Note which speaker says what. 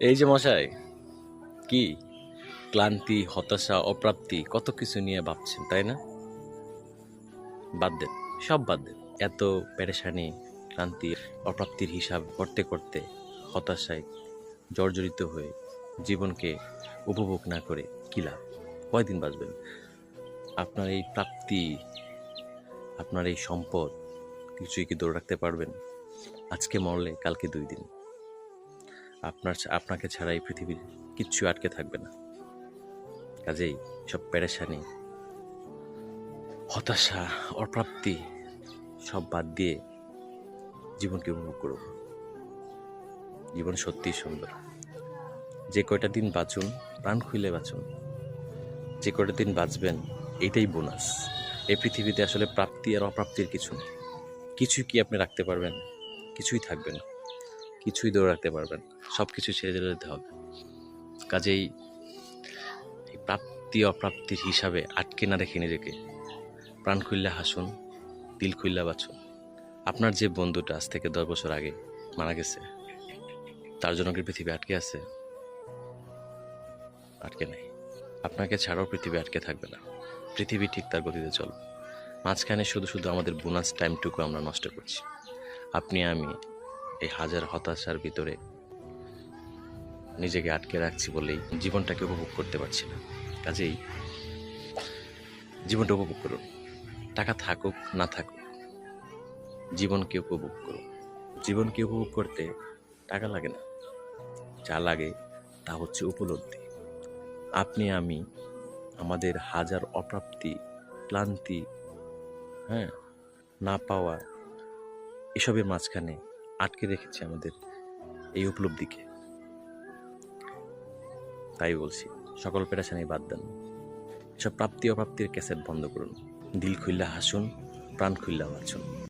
Speaker 1: এই যে মশাই, কি? ক্লান্তি, হতাশা, অপ্রাপ্তি, কত কিছু নিয়ে ভাবছেন, তাই না? বাদ দেন, সব বাদ দেন। এত পেরেশানি, ক্লান্তি, অপ্রাপ্তির হিসাব করতে করতে, হতাশায়, জর্জরিত হয়ে জীবনকে উপভোগ না করে কী লাভ? কয়দিন বাঁচবেন? আপনার এই প্রাপ্তি, আপনার এই সম্পদ, কিছুই কি ধরে রাখতে পারবেন? আজকে মরলে কালকে দুই দিন। আপনার আপনাকে ছাড়া এই পৃথিবীর কিচ্ছু আটকে থাকবে না। কাজেই সব প্যারেশানি হতাশা, অপ্রাপ্তি সব বাদ দিয়ে জীবনকে উপভোগ করুন। জীবন সত্যিই সুন্দর। যে কয়টা দিন বাঁচুন, প্রাণ খুলে বাঁচুন। যে কয়টা দিন বাঁচবেন এটাই বোনাস। এই পৃথিবীতে আসলে প্রাপ্তি আর অপ্রাপ্তির কিছু নেই। কিছুই কি আপনি রাখতে পারবেন, কিছুই থাকবে না। কিছুই ধরে রাখতে পারবেন সব কিছু ছেড়ে চলে যেতে হবে। কাজেই প্রাপ্তি, অপ্রাপ্তির হিসাবে আটকে না রেখে নিজেকে। প্রাণ খুললে হাসুন, দিল খুললে বাঁচুন। আপনার যে বন্ধুটা আজ থেকে দশ বছর আগে মারা গেছে, তার জন্য কি পৃথিবী আটকে আছে? আটকে নেই। আপনাকে ছাড়াও পৃথিবী আটকে থাকবে না। পৃথিবী ঠিক তার গতিতে চলবে মাঝখানে শুধু শুধু আমাদের বোনাস টাইমটুকু আমরা নষ্ট করছি। আপনি, আমি এই হাজার হতাশার ভিতরে নিজেকে আটকে রাখছি বলেই জীবনটাকে উপভোগ করতে পারছি না। কাজেই জীবনটা উপভোগ করুন। টাকা থাকুক, না থাকুক, জীবনকে উপভোগ করুন। জীবনকে উপভোগ করতে টাকা লাগে না। যা লাগে তা হচ্ছে উপলব্ধি। আপনি, আমি, আমাদের হাজার অপ্রাপ্তি, ক্লান্তি হ্যাঁ না পাওয়া এসবের মাঝখানে আটকে রেখেছে আমাদের এই উপলব্ধিকে। তাই বলছি, সকল পেরেশানি বাদ দেন। এসব প্রাপ্তি অপ্রাপ্তির ক্যাসেট বন্ধ করুন। দিল খুল্লা হাসুন, প্রাণ খুল্লা বাঁচুন।